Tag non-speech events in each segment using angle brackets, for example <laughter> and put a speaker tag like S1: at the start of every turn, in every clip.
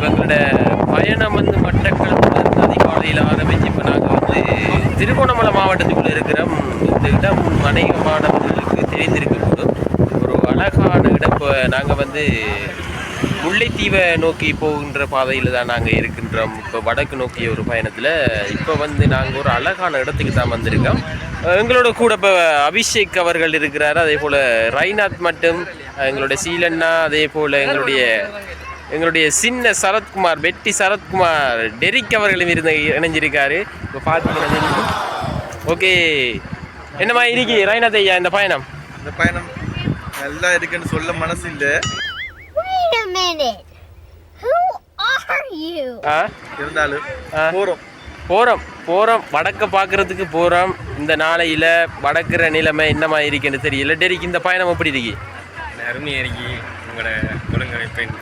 S1: இப்போ எங்களோட பயணம் வந்து மட்டக்களப்பு அதிகாலையில் ஆரம்பிச்சு இப்போ நாங்கள் வந்து திருகோணமலை மாவட்டத்துக்குள்ளே இருக்கிறோம். இந்த இடம் அநேகமானவர்களுக்கு தெரிந்திருக்கக்கூடும் ஒரு அழகான இடம். இப்போ நாங்கள் வந்து முல்லைத்தீவை நோக்கி போகின்ற பாதையில் தான் நாங்கள் இருக்கின்றோம். இப்போ வடக்கு நோக்கிய ஒரு பயணத்தில் இப்போ வந்து நாங்கள் ஒரு அழகான இடத்துக்கு தான் வந்திருக்கோம். எங்களோட கூட இப்போ அபிஷேக் அவர்கள் இருக்கிறார். அதே போல் ரைநாத் மட்டும் எங்களுடைய சீலண்ணா அதே போல் எங்களுடைய எங்களுடைய சின்ன சரத்குமார் வெட்டி சரத்குமார் டெரிக் அவர்களும் இருந்த இணைஞ்சிருக்காரு. இப்போ பார்த்தீங்கன்னா ஓகே. என்னம்மா இன்னைக்கு ரைநாத் ஐயா இந்த பயணம்?
S2: இந்த பயணம் நல்லா இருக்குன்னு சொல்ல மனசு இல்லை இருந்தாலும்
S1: ஆ.
S2: போறோம்.
S1: போகிறோம் போகிறோம் வடக்க பார்க்குறதுக்கு போகிறோம் இந்த நாளையில் வடக்கிற நிலைமை என்னமா இருக்குன்னு தெரியல. டெரிக் இந்த பயணம் எப்படி இருக்கு?
S3: அருமை அறிக்கை உங்களோட ஒழுங்கமைப்பின்.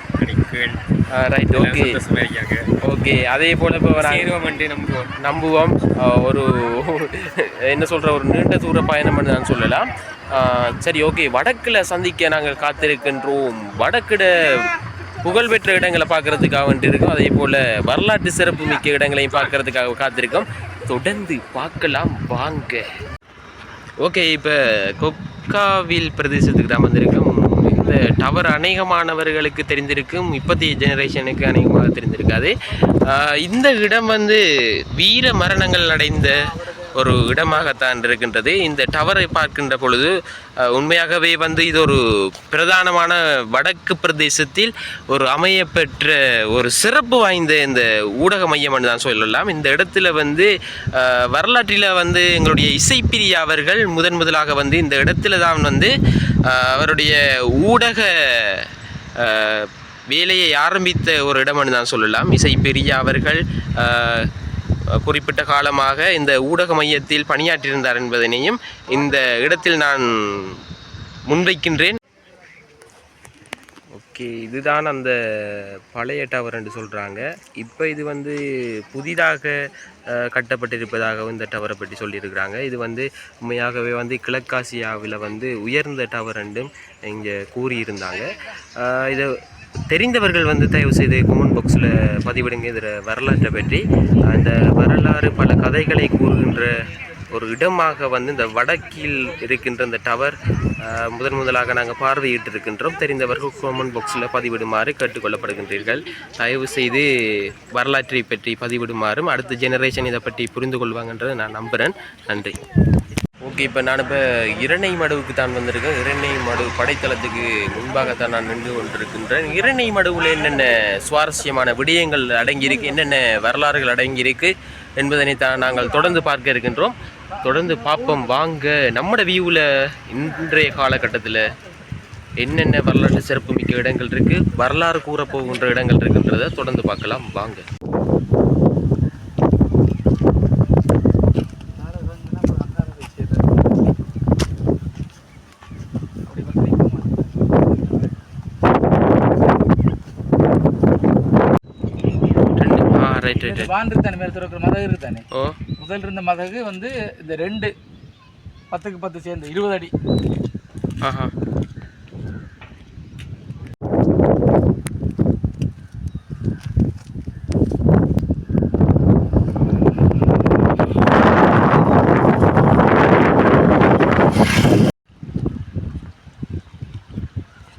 S1: ரைட் ஓகே ஓகே அதே போல் இப்போ
S3: சேருவோம் நம்புவோம்.
S1: நம்புவோம். ஒரு <laughs> என்ன சொல்கிற ஒரு நீண்ட தூர பயணம்னு நான் சொல்லலாம். சரி ஓகே வடக்கில் சந்திக்க நாங்கள் காத்திருக்கின்றோம். வடக்கிட புகழ்பெற்ற இடங்களை பார்க்கறதுக்காக வந்துட்டு இருக்கோம். அதே போல் வரலாற்று சிறப்பு மிக்க இடங்களையும் பார்க்கறதுக்காக காத்திருக்கோம். தொடர்ந்து பார்க்கலாம் வாங்க. ஓகே இப்போ கொக்காவில் பிரதேசத்துக்கு தான் வந்திருக்கோம். அந்த டவர் அநேகமானவர்களுக்கு தெரிந்திருக்கும் இப்போதைய ஜெனரேஷனுக்கு அநேகமாக தெரிந்திருக்காது. இந்த இடம் வந்து வீர மரணங்கள் அடைந்த ஒரு இடமாகத்தான் இருக்கின்றது. இந்த டவரை பார்க்கின்ற பொழுது உண்மையாகவே வந்து இது ஒரு பிரதானமான வடக்கு பிரதேசத்தில் ஒரு அமையப்பெற்ற ஒரு சிறப்பு வாய்ந்த இந்த ஊடக மையம் என்று தான் சொல்லலாம். இந்த இடத்துல வந்து வரலாற்றில் வந்து எங்களுடைய இசைப்பிரியா அவர்கள் முதன் முதலாக வந்து இந்த இடத்துல தான் வந்து அவருடைய ஊடக வேலையை ஆரம்பித்த ஒரு இடம்னு தான் சொல்லலாம். இசை பெரிய அவர்கள் குறிப்பிட்ட காலமாக இந்த ஊடக மையத்தில் பணியாற்றியிருந்தார் என்பதனையும் இந்த இடத்தில் நான் முன்வைக்கின்றேன். ஓகே இதுதான் அந்த பழைய டவர் என்று சொல்கிறாங்க இப்போ இது வந்து புதிதாக கட்டப்பட்டிருப்பதாகவும் இந்த டவரை பற்றி சொல்லியிருக்கிறாங்க. இது வந்து உண்மையாகவே வந்து கிழக்காசியாவில் வந்து உயர்ந்த டவர் என்றும் இங்கே கூறியிருந்தாங்க. இதை தெரிந்தவர்கள் வந்து தயவு செய்து கமெண்ட் பாக்ஸில் பதிவிடுங்க. இதில் வரலாற்றை பற்றி. அந்த வரலாறு பல கதைகளை கூறுகின்ற ஒரு இடமாக வந்து இந்த வடக்கில் இருக்கின்ற இந்த டவர் முதன் முதலாக நாங்கள் பார்வையிட்டு இருக்கின்றோம் தெரிந்தவர்கள் கோமன் பாக்ஸில் பதிவிடுமாறு கேட்டுக்கொள்ளப்படுகின்றீர்கள். தயவு செய்து வரலாற்றை பற்றி பதிவிடுமாறும் அடுத்த ஜெனரேஷன் இதை பற்றி புரிந்து கொள்வாங்கன்றதை நான் நம்புகிறேன் நன்றி. ஓகே இப்போ நான் இப்போ இரணை மடுவுக்கு தான் வந்திருக்கேன். இரணை மடு படைத்தளத்துக்கு முன்பாகத்தான் நான் நின்று கொண்டிருக்கின்றேன். இரணை மடுவில் என்னென்ன சுவாரஸ்யமான விடயங்கள் அடங்கியிருக்கு என்னென்ன வரலாறுகள் அடங்கியிருக்கு என்பதனை தான் நாங்கள் தொடர்ந்து பார்க்க இருக்கின்றோம். தொடர்ந்து பார்ப்போம் வாங்க நம்மட வியூவில் இன்றைய காலகட்டத்தில் என்னென்ன வரலாற்று சிறப்புமிக்க இடங்கள் இருக்குது வரலாறு கூற போகின்ற இடங்கள் இருக்குன்றதை தொடர்ந்து பார்க்கலாம். வாங்க. ரைட் ரைட்
S4: வான் இருத்தானே மேல திறக்கிற மதகு இருத்தானே
S1: ஓ.
S4: முதல் இருந்த மதகு வந்து இந்த ரெண்டு பத்துக்கு பத்து சேர்ந்து இருபது அடி.
S1: ஆஹா.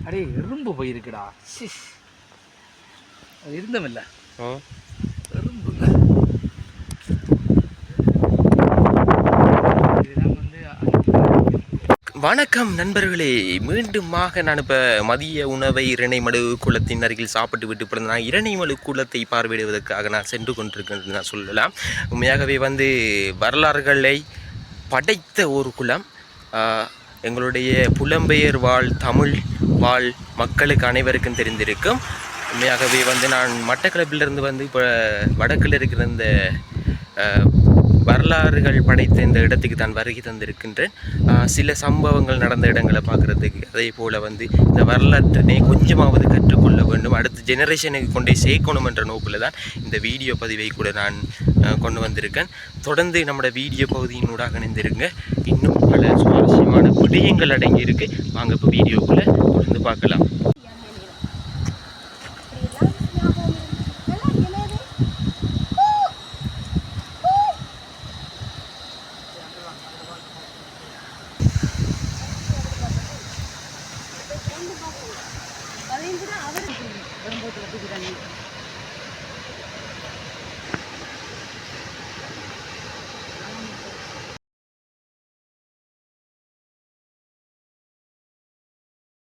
S4: அடே எறும்பு போயிருக்குடா. சிஸ் அது இருந்தமில்ல.
S1: ஓ
S4: எறும்பு இதுதான் வந்து
S1: வணக்கம் நண்பர்களே. மீண்டுமாக நான் இப்போ மதிய உணவை இரணைமடு குளத்தின் அருகில் சாப்பிட்டு விட்டு பிறந்த நான் இரணைமடு குளத்தை பார்வையிடுவதற்காக நான் சென்று கொண்டிருக்கேன் நான் சொல்லலாம். உண்மையாகவே வந்து வரலாறுகளை படைத்த ஒரு குளம் எங்களுடைய புலம்பெயர் வாழ் தமிழ் வாழ் மக்களுக்கு அனைவருக்கும் தெரிந்திருக்கும். உண்மையாகவே வந்து நான் மட்டக்களப்பிலிருந்து வந்து இப்போ வடக்கில் இருக்கிற இந்த வரலாறுகள் படைத்த இந்த இடத்துக்கு தான் வருகை தந்திருக்கின்றேன் சில சம்பவங்கள் நடந்த இடங்களை பார்க்குறதுக்கு. அதே போல் வந்து இந்த வரலாற்றினை கொஞ்சமாவது கற்றுக்கொள்ள வேண்டும். அடுத்த ஜெனரேஷனுக்கு கொண்டே சேர்க்கணும் என்ற நோக்கில் தான் இந்த வீடியோ பதிவை கூட நான் கொண்டு வந்திருக்கேன். தொடர்ந்து நம்மளோட வீடியோ பகுதியினூடாக இணைந்திருங்க. இன்னும் பல சுவாரஸ்யமான விடயங்கள் அடங்கியிருக்கு. வாங்க இப்போ வீடியோக்குள்ளே தொடர்ந்து பார்க்கலாம்.
S4: വരുമ്പോഴത്തേക്ക്